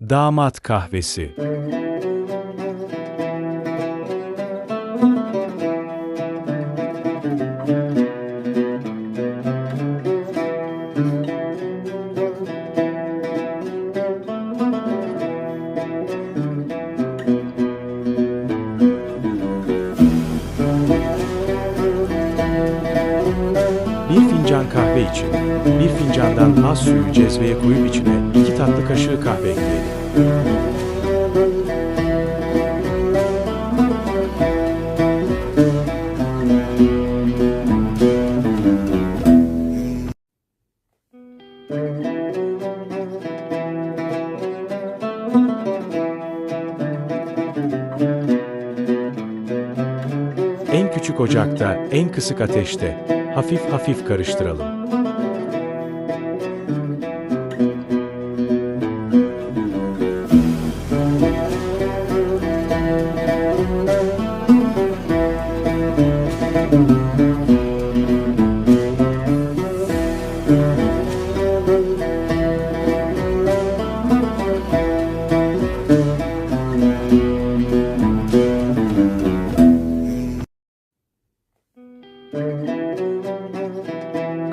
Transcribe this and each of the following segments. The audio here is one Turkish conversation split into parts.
Damat kahvesi. Kahve için bir fincandan az suyu cezveye koyup içine iki tatlı kaşığı kahve ekleyelim. En küçük ocakta, en kısık ateşte hafif hafif karıştıralım.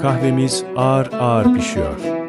Kahvemiz ağır ağır pişiyor.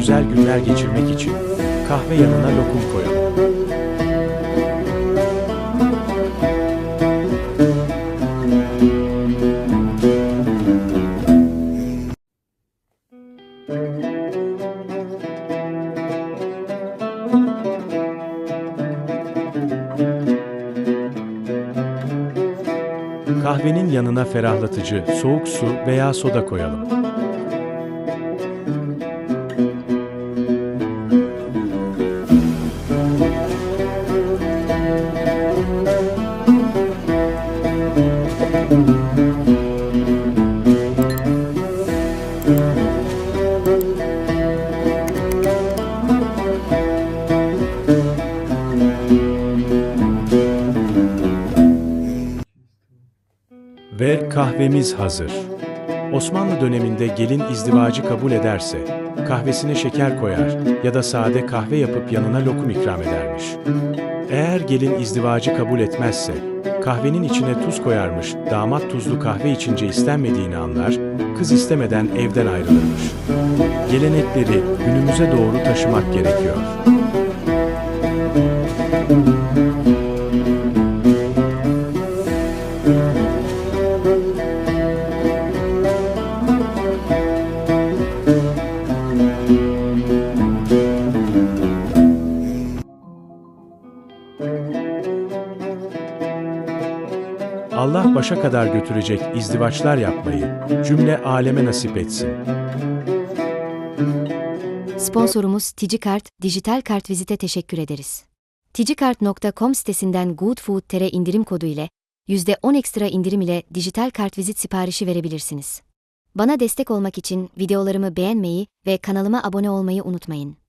Güzel günler geçirmek için kahve yanına lokum koyalım. Kahvenin yanına ferahlatıcı soğuk su veya soda koyalım. Ve kahvemiz hazır. Osmanlı döneminde gelin izdivacı kabul ederse, kahvesine şeker koyar ya da sade kahve yapıp yanına lokum ikram edermiş. Eğer gelin izdivacı kabul etmezse, kahvenin içine tuz koyarmış, damat tuzlu kahve içince istenmediğini anlar, kız istemeden evden ayrılırmış. Gelenekleri günümüze doğru taşımak gerekiyor. Allah başa kadar götürecek izdivaçlar yapmayı cümle aleme nasip etsin. Sponsorumuz Ticikart, dijital kart vizite teşekkür ederiz. Ticikart.com sitesinden GoodFood.tr indirim kodu ile %10 ekstra indirim ile dijital kart vizit siparişi verebilirsiniz. Bana destek olmak için videolarımı beğenmeyi ve kanalıma abone olmayı unutmayın.